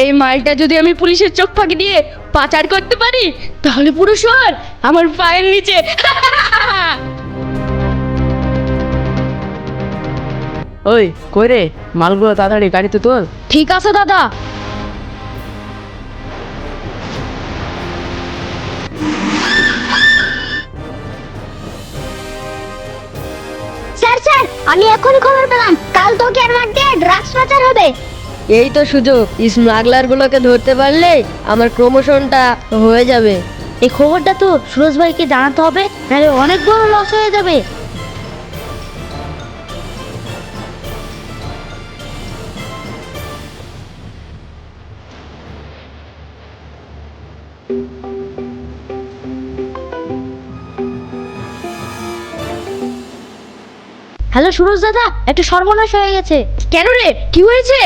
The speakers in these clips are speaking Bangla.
এই মালটা যদি আমি পুলিশের চোখ ফাঁকি দিয়ে পাচার করতে পারি তাহলে পুরো শহর আমার পায়ের নিচে। ওই কই রে? মালগুলো তাড়াতাড়ি গাড়িতে তোল। ঠিক আছে দাদা। স্যার স্যার আমি এখনই খবর পেলাম। কাল তোকে আর মাঠে ড্রাগস পাচার হবে। এই তো সুযোগ। স্মাগলার গুলোকে ধরতে পারলে আমার প্রমোশনটা হয়ে যাবে। এই খবরটা তো সুরজ ভাইকে জানাতে হবে নাহলে অনেক বড় লস হয়ে যাবে। হ্যালো সুরজ দাদা একটু সর্বনাশ হয়ে গেছে। কেন রে? কি হয়েছে?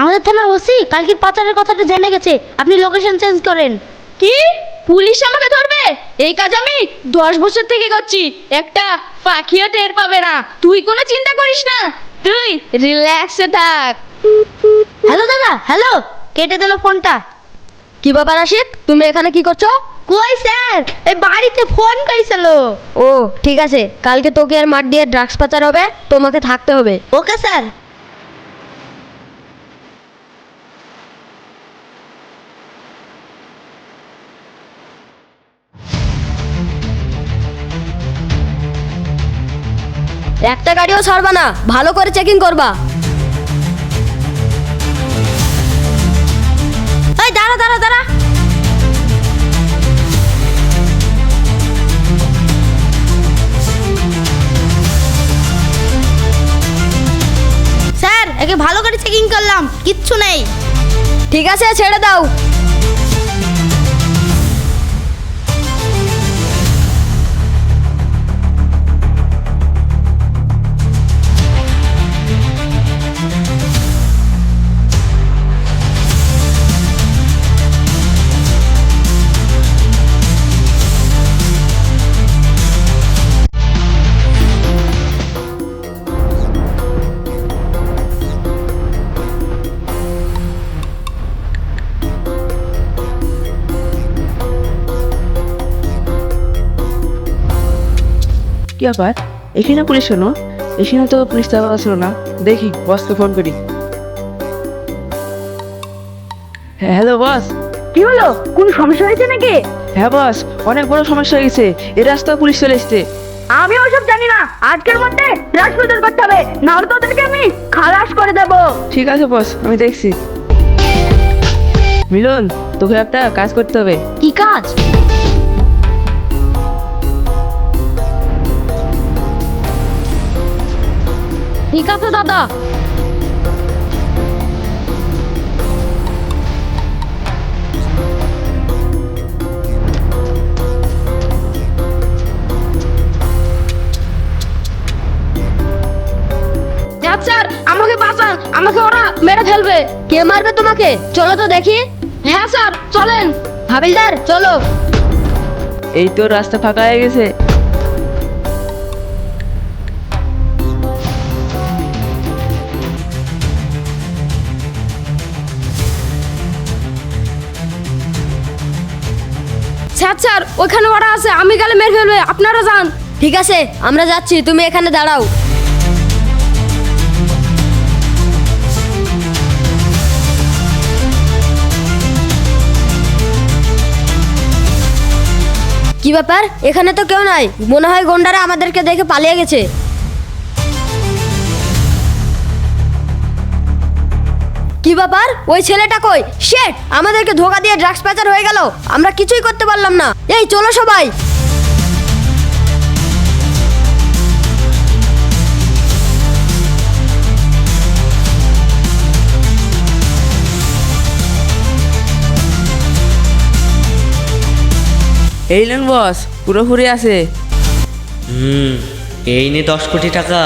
আমাদের থানা ওসি কালকে পাচারের কথাটা জেনে গেছে। আপনি লোকেশন চেঞ্জ করেন। কি? পুলিশ আমাকে ধরবে? এই কাজ আমি দশ বছর থেকে করছি। একটা পাখিও টের পাবে না। তুই কোনো চিন্তা করিস না। তুই রিল্যাক্সে থাক। হ্যালো দাদা হ্যালো কেটে দিল ফোনটা। কি ব্যাপার আশিক? তুমি এখানে কি করছ? কই স্যার? এই বাড়িতে ফোন কইছিল ও ঠিক আছে। কালকে তোকে আর মাঠ দিয়ে ড্রাগস পাচার হবে। তোমাকে থাকতে হবে। Okay sir. একটা গাড়িও ছাড়বা না, ভালো করে চেকিং করবা। দাঁড়া দাঁড়া দাঁড়া। স্যার, একে ভালো করে চেকিং করলাম, কিচ্ছু নেই। ঠিক আছে, ছেড়ে দাও। ব্যাপার এখানে পুলিশ শোনো এখানে তো পুলিশ ছিল না। দেখি বসকে ফোন করি। হ্যাঁ হ্যালো বস কি হলো? কোন সমস্যা হয়েছে নাকি? হ্যাঁ বস অনেক বড় সমস্যা হয়ে গেছে। এ রাস্তায় পুলিশ চলে এসছে। আমি ওসব জানি না। আজকের মধ্যে রাজপ্রদান করতে হবে। নাহলে তোদেরকে আমি খালাস করে দেব। ঠিক আছে বস আমি দেখছি। মিলন তোকে একটা কাজ করতে হবে। কি কাজ? ঠিক আছে, দাদা। স্যার, আমাকে বাঁচান, আমাকে ওরা মেরে ফেলবে। কে মারবে তোমাকে? চলো তো দেখি। হ্যাঁ স্যার, চলেন। হাবিলদার, চলো। এই তো রাস্তা ফাঁকা হয়ে গেছে। স্যার স্যার ওখানে ওরা আছে, আমি গেলে মেরে ফেলবে, আপনারা যান। ঠিক আছে, আমরা যাচ্ছি, তুমি এখানে দাঁড়াও। কি ব্যাপার? এখানে তো কেউ নাই, মনে হয় গন্ডারা আমাদেরকে দেখে পালিয়ে গেছে। কি ব্যাপার? ওই ছেলেটা কই? শেট আমাদেরকে ধোকা দিয়ে ড্রাগস পাচার হয়ে গেল। আমরা কিছুই করতে পারলাম না। এই চলো সবাই। এই নেন বস পুরোপুরি আছে। হুম এই নে দশ কোটি টাকা।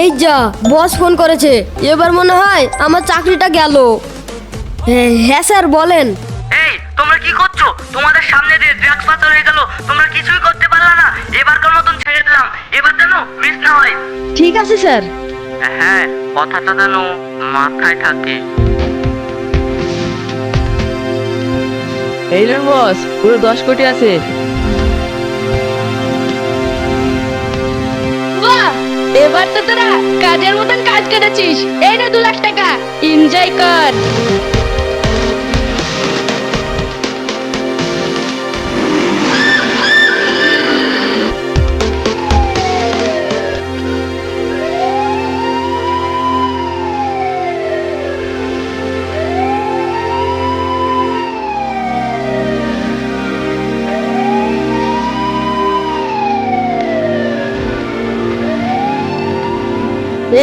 এই যা বস ফোন করেছে। এবার মনে হয় আমার চাকরিটা গেল। হ্যাঁ হ্যাঁ স্যার বলেন। এই তোমরা কি করছ? তোমাদের সামনে দিয়ে ড্রাগস পাচার হয়ে গেল। তোমরা কিছুই করতে পারলা না। এবার এবারকার মতন ছেড়ে দিলাম। এবার যেন মিস না হয়। ঠিক আছে স্যার। হ্যাঁ কথাটা যেন মাথায় থাকে। এই নেন বস পুরো দশ কোটি আছে। এবার তো তোরা কাজের মতন কাজ করেছিস এই না দু লাখ টাকা। এনজয় কর।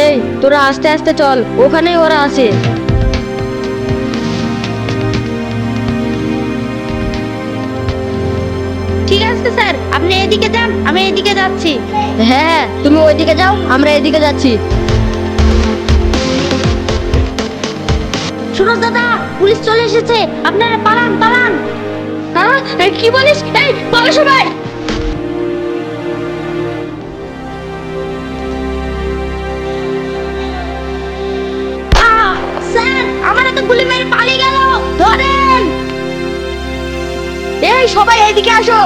এই তোরা আস্তে আস্তে চল ওখানেই ওরা আছে। ঠিক আছে স্যার আপনি এদিকে যান আমি এদিকে যাচ্ছি। হ্যাঁ তুমি ওইদিকে যাও আমরা এদিকে যাচ্ছি। সুরজ দাদা পুলিশ চলে এসেছে আপনারা পালান পালান। হ্যাঁ কি বলিস? এই বলো সবাই। সবাই এইদিকে আসো।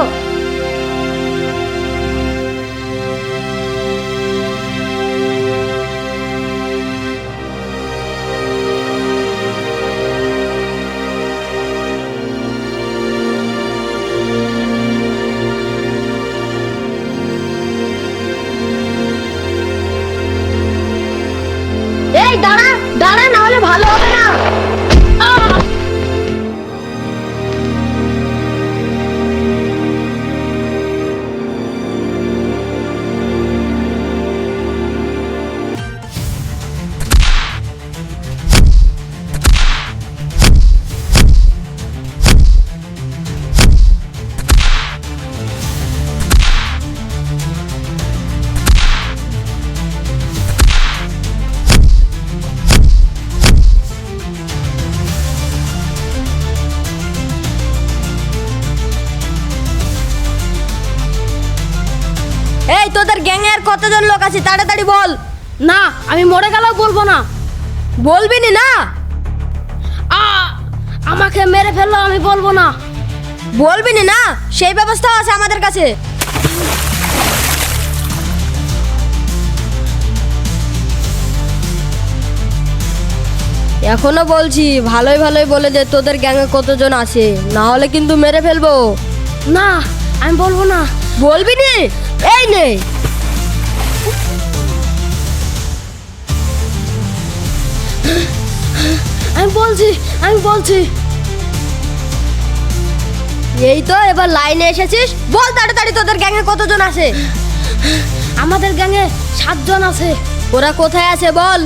এই তোদের গ্যাংয়ে কতজন লোক আছে? তাড়াতাড়ি বল। না আমি মরে গেলেও বলব না। বলবি নি আ আমাকে মেরে ফেলল আমি বলব না। বলবি নি? সেই ব্যবস্থাও আছে আমাদের কাছে। এখনও বলছি ভালোই ভালোই বলে দে তোদের গ্যাংয়ে কতজন আছে। না হলে কিন্তু মেরে ফেলব। না আমি বলব না। বলবি নি? এই নে। বলছি, আমি বলছি। এই তো, এবার লাইনে এসেছিস? বল তাড়াতাড়ি, তোদের গ্যাংয়ে কতজন আছে? আমাদের গ্যাংয়ে সাতজন আছে। ওরা কোথায় আছে বল?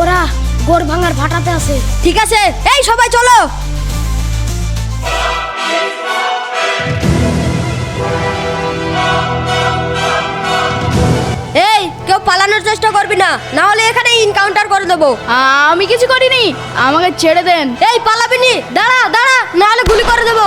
ওরা গোড় ভাঙার ভাটাতে আছে। ঠিক আছে? এই সবাই চলো। পালানোর চেষ্টা করবি না না হলে এখানে ইনকাউন্টার করে দেবো। আমি কিছু করিনি আমাকে ছেড়ে দেন। এই পালাবিনি দাঁড়া দাঁড়া না হলে গুলি করে দেবো।